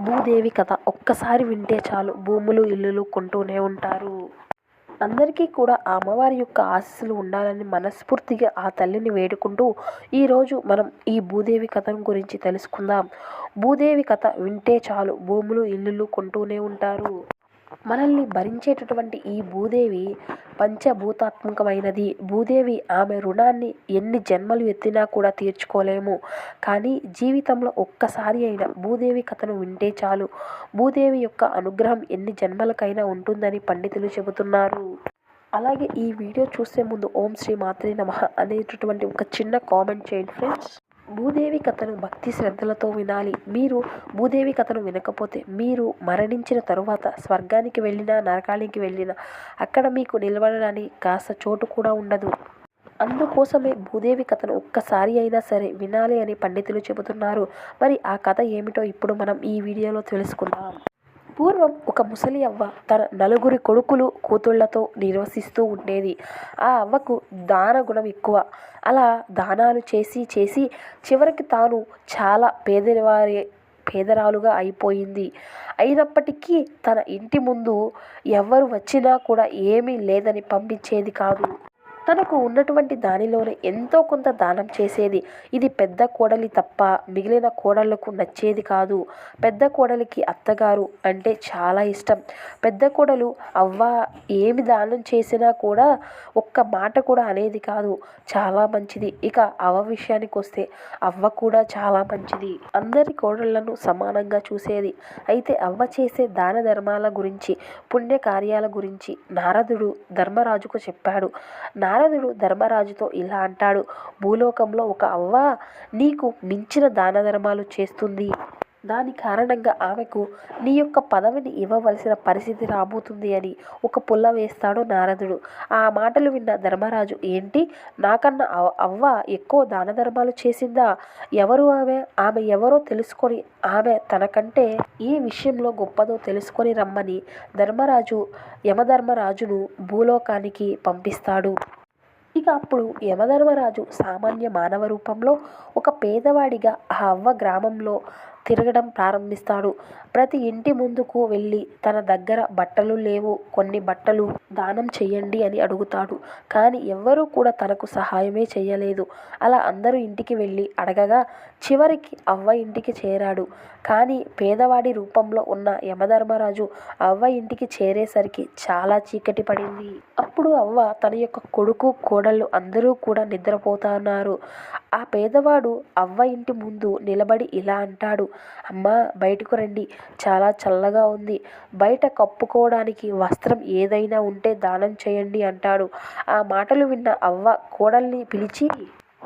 భూదేవి కథ ఒక్కసారి వింటే చాలు. భూములు ఇల్లులు కొంటూనే ఉంటారు. అందరికీ కూడా ఆ అమ్మవారి యొక్క ఆశీస్సులు ఉండాలని మనస్ఫూర్తిగా ఆ తల్లిని వేడుకుంటూ ఈరోజు మనం ఈ భూదేవి కథను గురించి తెలుసుకుందాం. భూదేవి కథ వింటే చాలు. భూములు ఇల్లులు కొంటూనే ఉంటారు. మనల్ని భరించేటటువంటి ఈ భూదేవి పంచభూతాత్మకమైనది. భూదేవి ఆమె రుణాన్ని ఎన్ని జన్మలు ఎత్తినా కూడా తీర్చుకోలేము. కానీ జీవితంలో ఒక్కసారి అయినా భూదేవి కథను వింటే చాలు. భూదేవి యొక్క అనుగ్రహం ఎన్ని జన్మలకైనా ఉంటుందని పండితులు చెబుతున్నారు. అలాగే ఈ వీడియో చూసే ముందు ఓం శ్రీ మాత్రే నమ అనేటటువంటి ఒక చిన్న కామెంట్ చేయండి ఫ్రెండ్స్. భూదేవి కథను భక్తి శ్రద్ధలతో వినాలి. మీరు భూదేవి కథను వినకపోతే మీరు మరణించిన తరువాత స్వర్గానికి వెళ్ళినా నరకానికి వెళ్ళినా అక్కడ మీకు నిలబడడానికి కాస్త చోటు కూడా ఉండదు. అందుకోసమే భూదేవి కథను ఒక్కసారి అయినా సరే వినాలి అని పండితులు చెబుతున్నారు. మరి ఆ కథ ఏమిటో ఇప్పుడు మనం ఈ వీడియోలో తెలుసుకుందాం. పూర్వం ఒక ముసలి అవ్వ తన నలుగురి కొడుకులు కూతుళ్ళతో నిర్వసిస్తూ ఉండేది. ఆ అవ్వకు దాన గుణం ఎక్కువ. అలా దానాలు చేసి చేసి చివరికి తాను చాలా పేదవారి పేదరాలుగా అయిపోయింది. అయినప్పటికీ తన ఇంటి ముందు ఎవరు వచ్చినా కూడా ఏమీ లేదని పంపించేది కాదు. తనకు ఉన్నటువంటి దానిలోనే ఎంతో కొంత దానం చేసేది. ఇది పెద్ద కోడలి తప్ప మిగిలిన కోడళ్ళకు నచ్చేది కాదు. పెద్ద కోడలికి అత్తగారు అంటే చాలా ఇష్టం. పెద్ద కోడలు అవ్వ ఏమి దానం చేసినా కూడా ఒక్క మాట కూడా అనేది కాదు. చాలా మంచిది. ఇక అవ్వ విషయానికి వస్తే అవ్వ కూడా చాలా మంచిది. అందరి కోడళ్ళను సమానంగా చూసేది. అయితే అవ్వ చేసే దాన ధర్మాల గురించి పుణ్యకార్యాల గురించి నారదుడు ధర్మరాజుకు చెప్పాడు. నా నారదుడు ధర్మరాజుతో ఇలా అంటాడు భూలోకంలో ఒక అవ్వ నీకు మించిన దాన ధర్మాలు చేస్తుంది. దాని కారణంగా ఆమెకు నీ యొక్క పదవిని ఇవ్వవలసిన పరిస్థితి రాబోతుంది అని ఒక పుల్ల వేస్తాడు నారదుడు. ఆ మాటలు విన్న ధర్మరాజు ఏంటి? నాకన్నా అవ్వ ఎక్కువ దాన ధర్మాలు చేసిందా? ఎవరు ఆమె? ఆమె ఎవరో తెలుసుకొని ఆమె తనకంటే ఏ విషయంలో గొప్పదో తెలుసుకొని రమ్మని ధర్మరాజు యమధర్మరాజును భూలోకానికి పంపిస్తాడు. ఇక అప్పుడు యమధర్మరాజు సామాన్య మానవ రూపంలో ఒక పేదవాడిగా ఆ అవ్వ గ్రామంలో తిరగడం ప్రారంభిస్తాడు. ప్రతి ఇంటి ముందుకు వెళ్ళి తన దగ్గర బట్టలు లేవు. కొన్ని బట్టలు దానం చెయ్యండి అని అడుగుతాడు. కానీ ఎవ్వరూ కూడా తనకు సహాయమే చేయలేదు అలా అందరూ ఇంటికి వెళ్ళి అడగగా చివరికి అవ్వ ఇంటికి చేరాడు. కానీ పేదవాడి రూపంలో ఉన్న యమధర్మరాజు అవ్వ ఇంటికి చేరేసరికి చాలా చీకటి పడింది. అప్పుడు అవ్వ తన యొక్క కొడుకు కోడళ్ళు అందరూ కూడా నిద్రపోతున్నారు. ఆ పేదవాడు అవ్వ ఇంటి ముందు నిలబడి ఇలా అంటాడు. అమ్మా బయటకు రండి. చాలా చల్లగా ఉంది. బయట కప్పుకోవడానికి వస్త్రం ఏదైనా ఉంటే దానం చేయండి అంటాడు. ఆ మాటలు విన్న అవ్వ కోడల్ని పిలిచి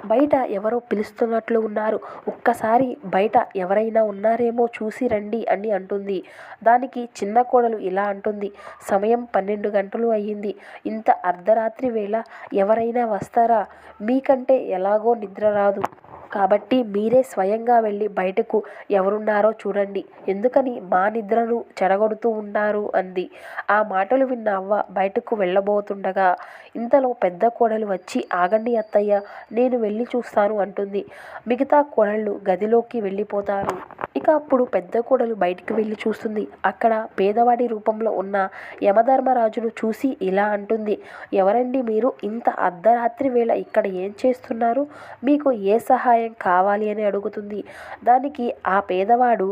బయట ఎవరో పిలుస్తున్నట్లు ఉన్నారు. ఒక్కసారి బయట ఎవరైనా ఉన్నారేమో చూసి రండి అని అంటుంది. దానికి చిన్న కోడలు ఇలా అంటుంది. సమయం పన్నెండు గంటలు అయ్యింది. ఇంత అర్ధరాత్రి వేళ ఎవరైనా వస్తారా? మీకంటే ఎలాగో నిద్ర రాదు. కాబట్టి మీరే స్వయంగా వెళ్ళి బయటకు ఎవరున్నారో చూడండి. ఎందుకని మా నిద్రను చెడగొడుతూ ఉన్నారు అంది. ఆ మాటలు విన్న అవ్వ బయటకు వెళ్ళబోతుండగా ఇంతలో పెద్ద కోడలు వచ్చి ఆగండి అత్తయ్య నేను వెళ్ళి చూస్తాను అంటుంది. మిగతా కోడళ్ళు గదిలోకి వెళ్ళిపోతారు. ఇక అప్పుడు పెద్ద కోడలు బయటికి వెళ్ళి చూస్తుంది. అక్కడ పేదవాడి రూపంలో ఉన్న యమధర్మరాజును చూసి ఇలా అంటుంది. ఎవరండి మీరు? ఇంత అర్ధరాత్రి వేళ ఇక్కడ ఏం చేస్తున్నారు? మీకు ఏ సహాయం కావాలి అని అడుగుతుంది. దానికి ఆ పేదవాడు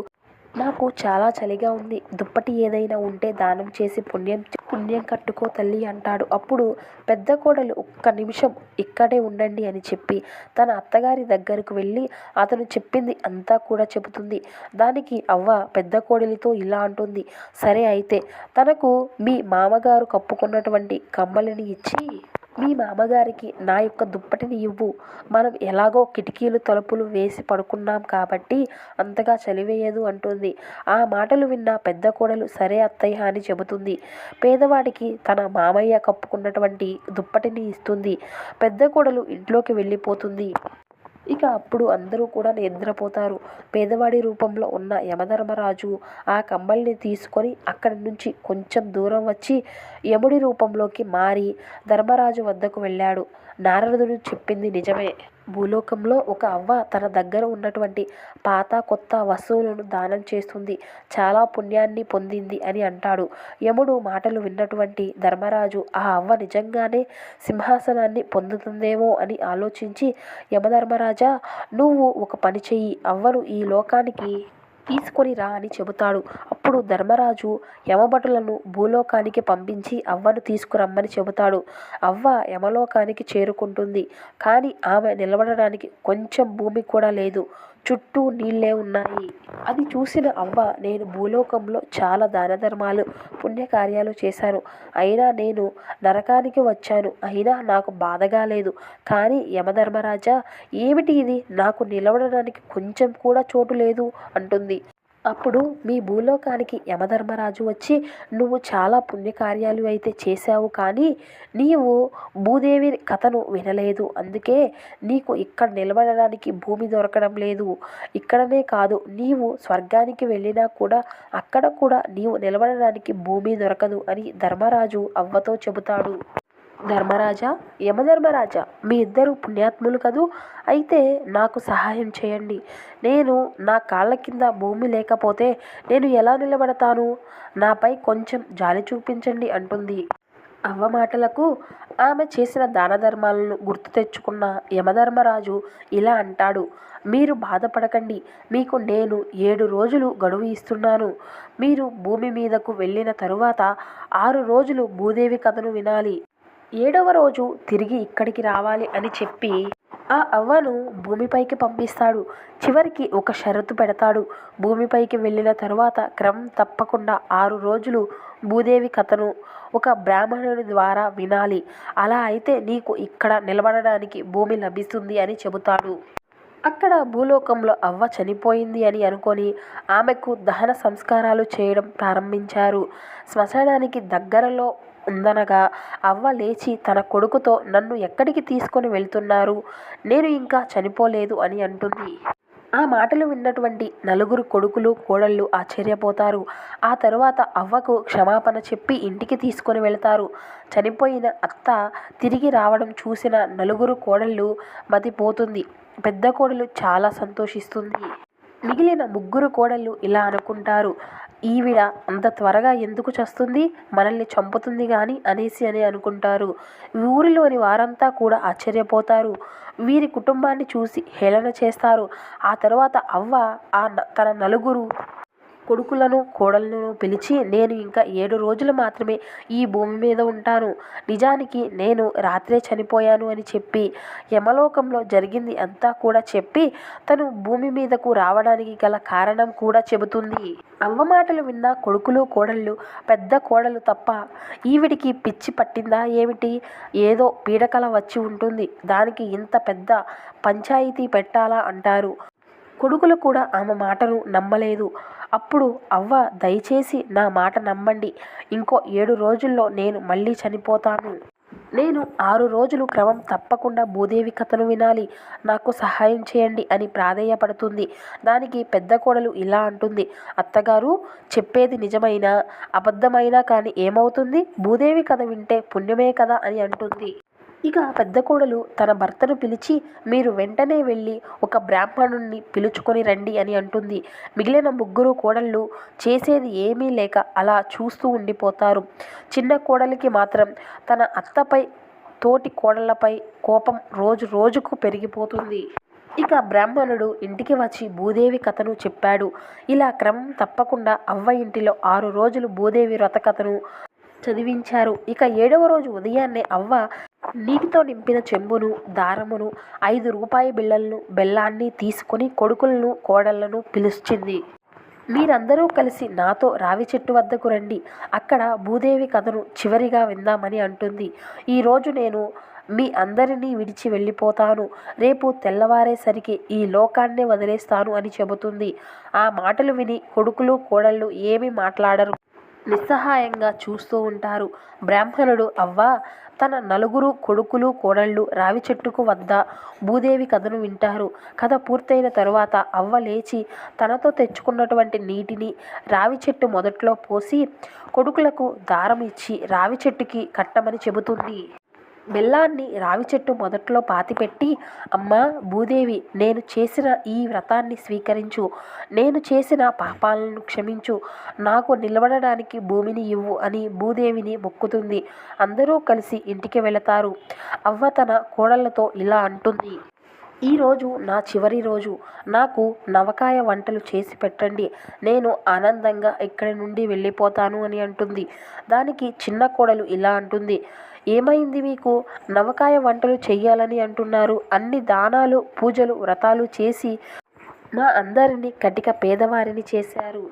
నాకు చాలా చలిగా ఉంది. దుప్పటి ఏదైనా ఉంటే దానం చేసి పుణ్యం పుణ్యం కట్టుకో తల్లి అంటాడు. అప్పుడు పెద్ద కోడలు ఒక్క నిమిషం ఇక్కడే ఉండండి అని చెప్పి తన అత్తగారి దగ్గరకు వెళ్ళి అతను చెప్పింది అంతా కూడా చెబుతుంది. దానికి అవ్వ పెద్ద కోడలితో ఇలా అంటుంది. సరే అయితే తనకు మీ మామగారు కప్పుకున్నటువంటి కమ్మలిని ఇచ్చి మీ మామగారికి నా యొక్క దుప్పటిని ఇవ్వు. మనం ఎలాగో కిటికీలు తలుపులు వేసి పడుకున్నాం కాబట్టి అంతగా చలివేయదు అంటుంది. ఆ మాటలు విన్న పెద్ద కోడలు సరే అత్తయ్య అని చెబుతుంది. పేదవాడికి తన మామయ్య కప్పుకున్నటువంటి దుప్పటిని ఇస్తుంది. పెద్ద కోడలు ఇంట్లోకి వెళ్ళిపోతుంది. ఇక అప్పుడు అందరూ కూడా నిద్రపోతారు. పేదవాడి రూపంలో ఉన్న యమధర్మరాజు ఆ కమ్మల్ని తీసుకొని అక్కడి నుంచి కొంచెం దూరం వచ్చి యముడి రూపంలోకి మారి ధర్మరాజు వద్దకు వెళ్ళాడు. నారదుడు చెప్పింది నిజమే. భూలోకంలో ఒక అవ్వ తన దగ్గర ఉన్నటువంటి పాత కొత్త వస్తువులను దానం చేస్తుంది. చాలా పుణ్యాన్ని పొందింది అని అంటాడు. యముడు మాటలు విన్నటువంటి ధర్మరాజు ఆ అవ్వ నిజంగానే సింహాసనాన్ని పొందుతుందేమో అని ఆలోచించి యమధర్మరాజా నువ్వు ఒక పని చెయ్యి. అవ్వను ఈ లోకానికి తీసుకొని రా అని చెబుతాడు. అప్పుడు ధర్మరాజు యమభటులను భూలోకానికి పంపించి అవ్వను తీసుకురమ్మని చెబుతాడు. అవ్వ యమలోకానికి చేరుకుంటుంది. కానీ ఆమె నిలబడడానికి కొంచెం భూమి కూడా లేదు. చుట్టూ నీళ్ళే ఉన్నాయి. అది చూసిన అవ్వ నేను భూలోకంలో చాలా దాన ధర్మాలు పుణ్యకార్యాలు చేశాను. అయినా నేను నరకానికి వచ్చాను. అయినా నాకు బాధగా లేదు. కానీ యమధర్మరాజా ఏమిటి ఇది? నాకు నిలవడానికి కొంచెం కూడా చోటు లేదు అంటుంది. అప్పుడు మీ భూలోకానికి యమధర్మరాజు వచ్చి నువ్వు చాలా పుణ్యకార్యాలు అయితే చేశావు కానీ నీవు భూదేవి కథను వినలేదు. అందుకే నీకు ఇక్కడ నిలబడడానికి భూమి దొరకడం లేదు. ఇక్కడనే కాదు నీవు స్వర్గానికి వెళ్ళినా కూడా అక్కడ కూడా నీవు నిలబడడానికి భూమి దొరకదు అని ధర్మరాజు అవ్వతో చెబుతాడు. ధర్మరాజా యమధర్మరాజా మీ ఇద్దరు పుణ్యాత్ములు కదూ? అయితే నాకు సహాయం చేయండి. నేను నా కాళ్ళ కింద భూమి లేకపోతే నేను ఎలా నిలబడతాను? నాపై కొంచెం జాలి చూపించండి అంటుంది. అవ్వ మాటలకు ఆమె చేసిన దాన ధర్మాలను గుర్తు తెచ్చుకున్న యమధర్మరాజు ఇలా అంటాడు. మీరు బాధపడకండి. మీకు నేను ఏడు రోజులు గడువు ఇస్తున్నాను. మీరు భూమి మీదకు వెళ్ళిన తరువాత ఆరు రోజులు భూదేవి కథను వినాలి. ఏడవ రోజు తిరిగి ఇక్కడికి రావాలి అని చెప్పి ఆ అవ్వను భూమిపైకి పంపిస్తాడు. చివరికి ఒక షరతు పెడతాడు. భూమిపైకి వెళ్ళిన తరువాత క్రమం తప్పకుండా ఆరు రోజులు భూదేవి కథను ఒక బ్రాహ్మణుని ద్వారా వినాలి. అలా అయితే నీకు ఇక్కడ నిలబడడానికి భూమి లభిస్తుంది అని చెబుతాడు. అక్కడ భూలోకంలో అవ్వ చనిపోయింది అని అనుకొని ఆమెకు దహన సంస్కారాలు చేయడం ప్రారంభించారు. శ్మశానానికి దగ్గరలో ఉందనగా అవ్వ లేచి తన కొడుకుతో నన్ను ఎక్కడికి తీసుకొని వెళ్తున్నారు? నేను ఇంకా చనిపోలేదు అని అంటుంది. ఆ మాటలు విన్నటువంటి నలుగురు కొడుకులు కోడళ్ళు ఆశ్చర్యపోతారు. ఆ తరువాత అవ్వకు క్షమాపణ చెప్పి ఇంటికి తీసుకొని వెళతారు. చనిపోయిన అత్త తిరిగి రావడం చూసిన నలుగురు కోడళ్ళు మతిపోతుంది. పెద్ద కోడలు చాలా సంతోషిస్తుంది. మిగిలిన ముగ్గురు కోడళ్ళు ఇలా అనుకుంటారు. ఈవిడ అంత త్వరగా ఎందుకు చస్తుంది? మనల్ని చంపుతుంది కానీ అనేసి అని అనుకుంటారు. ఊరిలోని వారంతా కూడా ఆశ్చర్యపోతారు. వీరి కుటుంబాన్ని చూసి హేళన చేస్తారు. ఆ తర్వాత అవ్వ ఆ తన నలుగురు కొడుకులను కోడలను పిలిచి నేను ఇంకా ఏడు రోజులు మాత్రమే ఈ భూమి మీద ఉంటాను. నిజానికి నేను రాత్రే చనిపోయాను అని చెప్పి యమలోకంలో జరిగింది అంతా కూడా చెప్పి తను భూమి మీదకు రావడానికి గల కారణం కూడా చెబుతుంది. అవ్వ మాటలు విన్న కొడుకులు కోడళ్ళు పెద్ద కోడలు తప్ప ఈవిడికి పిచ్చి పట్టిందా ఏమిటి? ఏదో పీడకల వచ్చి ఉంటుంది. దానికి ఇంత పెద్ద పంచాయితీ పెట్టాలా అంటారు. కొడుకులు కూడా ఆమె మాటను నమ్మలేదు. అప్పుడు అవ్వ దయచేసి నా మాట నమ్మండి. ఇంకో ఏడు రోజుల్లో నేను మళ్ళీ చనిపోతాను. నేను ఆరు రోజులు క్రమం తప్పకుండా భూదేవి కథను వినాలి. నాకు సహాయం చేయండి అని ప్రాధేయపడుతుంది. దానికి పెద్ద కోడలు ఇలా అంటుంది. అత్తగారు చెప్పేది నిజమైనా అబద్ధమైనా కానీ ఏమవుతుంది? భూదేవి కథ వింటే పుణ్యమే కదా అని అంటుంది. ఇక పెద్ద కోడలు తన భర్తను పిలిచి మీరు వెంటనే వెళ్ళి ఒక బ్రాహ్మణుణ్ణి పిలుచుకొని రండి అని అంటుంది. మిగిలిన ముగ్గురు కోడళ్ళు చేసేది ఏమీ లేక అలా చూస్తూ ఉండిపోతారు. చిన్న కోడలికి మాత్రం తన అత్తపై తోటి కోడళ్ళపై కోపం రోజు రోజుకు పెరిగిపోతుంది. ఇక బ్రాహ్మణుడు ఇంటికి వచ్చి భూదేవి కథను చెప్పాడు. ఇలా క్రమం తప్పకుండా అవ్వ ఇంటిలో ఆరు రోజులు భూదేవి వ్రత కథను చదివించారు. ఇక ఏడవ రోజు ఉదయాన్నే అవ్వ నీటితో నింపిన చెంబును దారమును ఐదు రూపాయి బిళ్ళలను బెల్లాన్ని తీసుకొని కొడుకులను కోడళ్ళను పిలుచింది మీరందరూ కలిసి నాతో రావి చెట్టు వద్దకు రండి. అక్కడ భూదేవి కథను చివరిగా విందామని అంటుంది. ఈరోజు నేను మీ అందరినీ విడిచి వెళ్ళిపోతాను. రేపు తెల్లవారేసరికి ఈ లోకాన్నే వదిలేస్తాను అని చెబుతుంది. ఆ మాటలు విని కొడుకులు కోడళ్ళు ఏమీ మాట్లాడరు. నిస్సహాయంగా చూస్తూ ఉంటారు. బ్రాహ్మణుడు అవ్వ తన నలుగురు కొడుకులు కోడళ్ళు రావి చెట్టుకు వద్ద భూదేవి కథను వింటారు. కథ పూర్తయిన తరువాత అవ్వ లేచి తనతో తెచ్చుకున్నటువంటి నీటిని రావి చెట్టు మొదట్లో పోసి కొడుకులకు దారం ఇచ్చి రావి చెట్టుకి కట్టమని చెబుతుంది. బెల్లాన్ని రావి చెట్టు మొదట్లో పాతిపెట్టి అమ్మా భూదేవి నేను చేసిన ఈ వ్రతాన్ని స్వీకరించు. నేను చేసిన పాపాలను క్షమించు. నాకు నిలబడడానికి భూమిని ఇవ్వు అని భూదేవిని మొక్కుతుంది. అందరూ కలిసి ఇంటికి వెళతారు. అవ్వ తన కోడళ్ళతో ఇలా అంటుంది. ఈరోజు నా చివరి రోజు. నాకు నవకాయ వంటలు చేసి పెట్టండి. నేను ఆనందంగా ఇక్కడి నుండి వెళ్ళిపోతాను అని అంటుంది. దానికి చిన్న కోడలు ఇలా అంటుంది. ఏమైంది మీకు? నవకాయ వంటలు చేయాలని అంటున్నారు. అన్ని దానాలు పూజలు వ్రతాలు చేసి మా అందరినీ కటిక పేదవారిని చేశారు.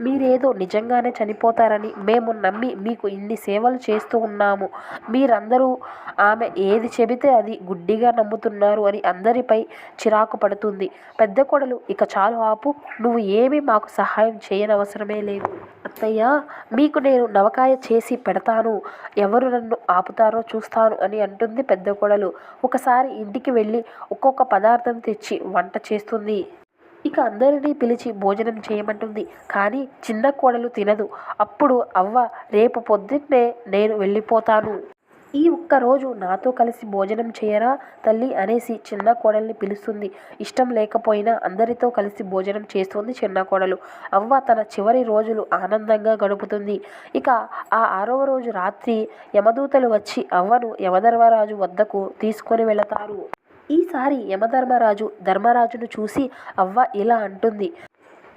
మీరేదో నిజంగానే చనిపోతారని మేము నమ్మి మీకు ఇన్ని సేవలు చేస్తూ ఉన్నాము. మీరందరూ ఆమె ఏది చెబితే అది గుడ్డిగా నమ్ముతున్నారు అని అందరిపై చిరాకు పడుతుంది. పెద్ద కొడలు ఇక చాలు ఆపు. నువ్వు ఏమీ మాకు సహాయం చేయనవసరమే లేదు. అత్తయ్య మీకు నేను నవకాయ చేసి పెడతాను. ఎవరు నన్ను ఆపుతారో చూస్తాను అని అంటుంది పెద్ద కొడలు. ఒకసారి ఇంటికి వెళ్ళి ఒక్కొక్క పదార్థం తెచ్చి వంట చేస్తుంది. ఇక అందరినీ పిలిచి భోజనం చేయమంటుంది. కానీ చిన్న కోడలు తినదు. అప్పుడు అవ్వ రేపు పొద్దున్నే నేను వెళ్ళిపోతాను. ఈ ఒక్క రోజు నాతో కలిసి భోజనం చేయరా తల్లి? అనేసి చిన్న కోడల్ని పిలుస్తుంది. ఇష్టం లేకపోయినా అందరితో కలిసి భోజనం చేస్తుంది చిన్న కోడలు. అవ్వ తన చివరి రోజులు ఆనందంగా గడుపుతుంది. ఇక ఆ ఆరవ రోజు రాత్రి యమదూతలు వచ్చి అవ్వను యమధర్మరాజు వద్దకు తీసుకొని వెళతారు. ఈసారి యమధర్మరాజు ధర్మరాజును చూసి అవ్వ ఇలా అంటుంది.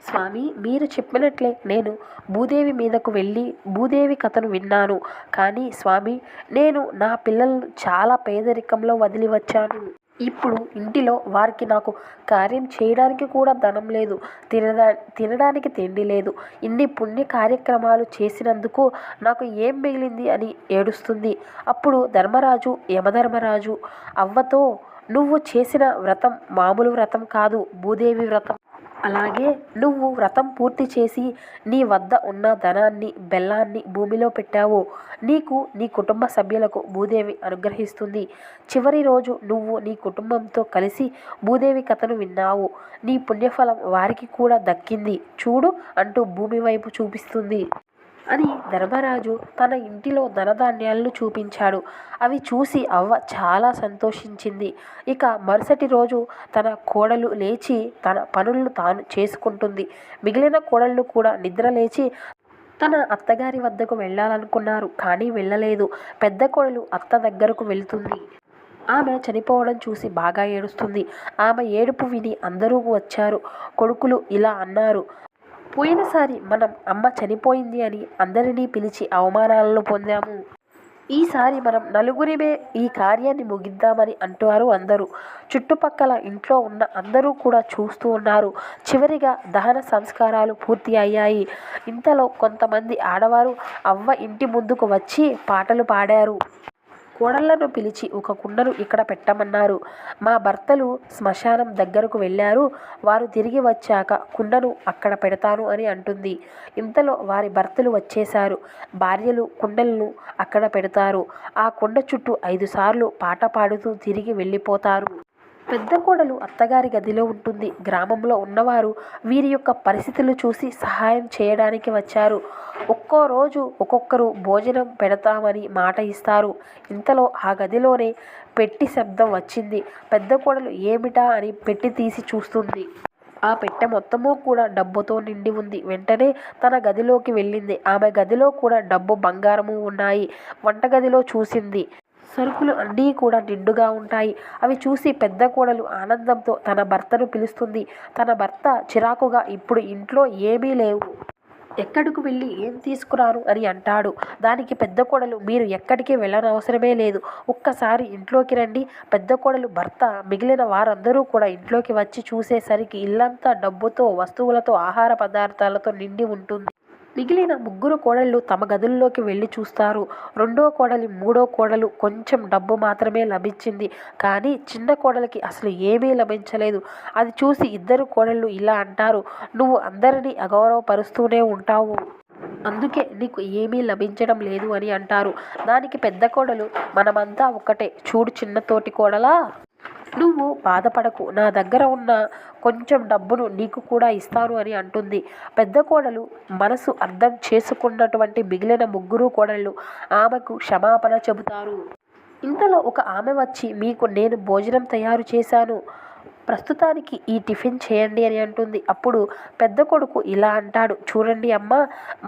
స్వామి మీరు చెప్పినట్లే నేను భూదేవి మీదకు వెళ్ళి భూదేవి కథను విన్నాను. కానీ స్వామి నేను నా పిల్లలను చాలా పేదరికంలో వదిలి వచ్చాను. ఇప్పుడు ఇంటిలో వారికి నాకు కార్యం చేయడానికి కూడా ధనం లేదు. తినడా తినడానికి తిండి లేదు. ఇన్ని పుణ్య కార్యక్రమాలు చేసినందుకు నాకు ఏం మిగిలింది అని ఏడుస్తుంది. అప్పుడు ధర్మరాజు యమధర్మరాజు అవ్వతో నువ్వు చేసిన వ్రతం మామూలు వ్రతం కాదు భూదేవి వ్రతం. అలాగే నువ్వు వ్రతం పూర్తి చేసి నీ వద్ద ఉన్న ధనాన్ని బెల్లాన్ని భూమిలో పెట్టావు. నీకు నీ కుటుంబ సభ్యులకు భూదేవి అనుగ్రహిస్తుంది. చివరి రోజు నువ్వు నీ కుటుంబంతో కలిసి భూదేవి కథను విన్నావు. నీ పుణ్యఫలం వారికి కూడా దక్కింది. చూడు అంటూ భూమి వైపు చూపిస్తుంది. అని ధర్మరాజు తన ఇంటిలో ధనధాన్యాలను చూపించాడు. అవి చూసి అవ్వ చాలా సంతోషించింది. ఇక మరుసటి రోజు తన కోడలు లేచి తన పనులను తాను చేసుకుంటుంది. మిగిలిన కోడళ్ళు కూడా నిద్ర లేచి తన అత్తగారి వద్దకు వెళ్ళాలనుకున్నారు కానీ వెళ్ళలేదు. పెద్ద కోడలు అత్త దగ్గరకు వెళ్తుంది. ఆమె చనిపోవడం చూసి బాగా ఏడుస్తుంది. ఆమె ఏడుపు విని అందరూ వచ్చారు. కొడుకులు ఇలా అన్నారు. పోయినసారి మనం అమ్మ చనిపోయింది అని అందరినీ పిలిచి అవమానాలను పొందాము. ఈసారి మనం నలుగురిమే ఈ కార్యాన్ని ముగిద్దామని అంటారు అందరూ. చుట్టుపక్కల ఇంట్లో ఉన్న అందరూ కూడా చూస్తూ ఉన్నారు. చివరిగా దహన సంస్కారాలు పూర్తి అయ్యాయి. ఇంతలో కొంతమంది ఆడవారు అవ్వ ఇంటి ముందుకు వచ్చి పాటలు పాడారు. కోడళ్ళను పిలిచి ఒక కుండను ఇక్కడ పెట్టమన్నారు. మా భర్తలు శ్మశానం దగ్గరకు వెళ్ళారు. వారు తిరిగి వచ్చాక కుండను అక్కడ పెడతాను అని అంటుంది. ఇంతలో వారి భర్తలు వచ్చేశారు. భార్యలు కుండలను అక్కడ పెడతారు. ఆ కుండ చుట్టూ ఐదు సార్లు పాట పాడుతూ తిరిగి వెళ్ళిపోతారు. పెద్ద కోడలు అత్తగారి గదిలో ఉంటుంది. గ్రామంలో ఉన్నవారు వీరి యొక్క పరిస్థితులు చూసి సహాయం చేయడానికి వచ్చారు. ఒక్కో రోజు ఒక్కొక్కరు భోజనం పెడతామని మాట ఇస్తారు. ఇంతలో ఆ గదిలోనే పెట్టి శబ్దం వచ్చింది. పెద్ద కోడలు ఏమిటా అని పెట్టి తీసి చూస్తుంది. ఆ పెట్టె మొత్తము కూడా డబ్బుతో నిండి ఉంది. వెంటనే తన గదిలోకి వెళ్ళింది. ఆమె గదిలో కూడా డబ్బు బంగారము ఉన్నాయి. వంటగదిలో చూసింది. సరుకులు అన్నీ కూడా నిండుగా ఉంటాయి. అవి చూసి పెద్ద కోడలు ఆనందంతో తన భర్తను పిలుస్తుంది. తన భర్త చిరాకుగా ఇప్పుడు ఇంట్లో ఏమీ లేవు. ఎక్కడికి వెళ్ళి ఏం తీసుకురారు అని అంటాడు. దానికి పెద్ద కోడలు మీరు ఎక్కడికి వెళ్ళనవసరమే లేదు. ఒక్కసారి ఇంట్లోకి రండి. పెద్ద కోడలు భర్త మిగిలిన వారందరూ కూడా ఇంట్లోకి వచ్చి చూసేసరికి ఇల్లంతా డబ్బుతో వస్తువులతో ఆహార పదార్థాలతో నిండి ఉంటుంది. మిగిలిన ముగ్గురు కోడళ్ళు తమ గదుల్లోకి వెళ్ళి చూస్తారు. రెండో కోడలి మూడో కోడలు కొంచెం డబ్బు మాత్రమే లభించింది. కానీ చిన్న కోడలికి అసలు ఏమీ లభించలేదు. అది చూసి ఇద్దరు కోడళ్ళు ఇలా అంటారు నువ్వు అందరినీ అగౌరవపరుస్తూనే ఉంటావు. అందుకే నీకు ఏమీ లభించడం లేదు అని అంటారు. దానికి పెద్ద కోడలు మనమంతా ఒకటే చూడు చిన్న తోటి కోడలా. నువ్వు బాధపడకు. నా దగ్గర ఉన్న కొంచెం డబ్బును నీకు కూడా ఇస్తాను అని అంటుంది. పెద్ద కోడలు మనసు అర్థం చేసుకున్నటువంటి మిగిలిన ముగ్గురు కోడళ్ళు ఆమెకు క్షమాపణ చెబుతారు. ఇంతలో ఒక ఆమె వచ్చి మీకు నేను భోజనం తయారు చేశాను. ప్రస్తుతానికి ఈ టిఫిన్ చేయండి అని అంటుంది. అప్పుడు పెద్ద కొడుకు ఇలా అంటాడు. చూడండి అమ్మ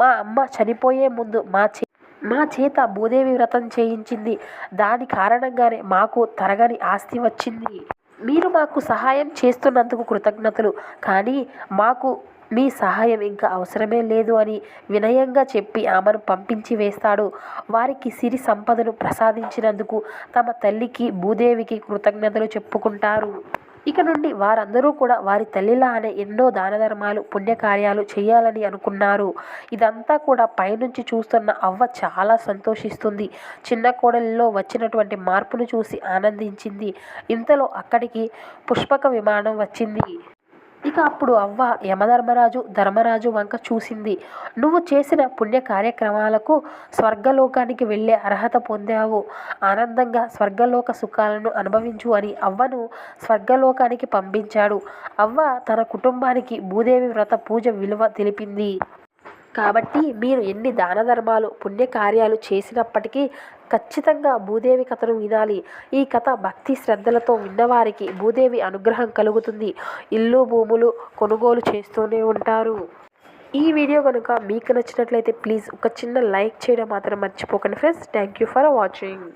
మా అమ్మ చనిపోయే ముందు మా చే మా చేత భూదేవి వ్రతం చేయించింది. దాని కారణంగానే మాకు తరగని ఆస్తి వచ్చింది. మీరు మాకు సహాయం చేస్తున్నందుకు కృతజ్ఞతలు. కానీ మాకు మీ సహాయం ఇంకా అవసరమే లేదు అని వినయంగా చెప్పి ఆమెను పంపించి వేస్తాడు. వారికి సిరి సంపదను ప్రసాదించినందుకు తమ తల్లికి భూదేవికి కృతజ్ఞతలు చెప్పుకుంటారు. ఇక నుండి వారందరూ కూడా వారి తల్లిలా అనే ఎన్నో దాన ధర్మాలు పుణ్యకార్యాలు చేయాలని అనుకున్నారు. ఇదంతా కూడా పైనుంచి చూస్తున్న అవ్వ చాలా సంతోషిస్తుంది. చిన్న కోడలిలో వచ్చినటువంటి మార్పును చూసి ఆనందించింది. ఇంతలో అక్కడికి పుష్పక విమానం వచ్చింది. ఇక అప్పుడు అవ్వ యమధర్మరాజు ధర్మరాజు వంక చూసింది. నువ్వు చేసిన పుణ్య కార్యక్రమాలకు స్వర్గలోకానికి వెళ్ళే అర్హత పొందావు. ఆనందంగా స్వర్గలోక సుఖాలను అనుభవించు అని అవ్వను స్వర్గలోకానికి పంపించాడు. అవ్వ తన కుటుంబానికి భూదేవి వ్రత పూజ విలువ తెలిపింది. కాబట్టి మీరు ఎన్ని దాన ధర్మాలు పుణ్యకార్యాలు చేసినప్పటికీ ఖచ్చితంగా భూదేవి కథను వినాలి. ఈ కథ భక్తి శ్రద్ధలతో విన్నవారికి భూదేవి అనుగ్రహం కలుగుతుంది. ఇల్లు భూములు కొనుగోలు చేస్తూనే ఉంటారు. ఈ వీడియో కనుక మీకు నచ్చినట్లయితే ప్లీజ్ ఒక చిన్న లైక్ చేయడం మాత్రం మర్చిపోకండి friends. Thank you for watching.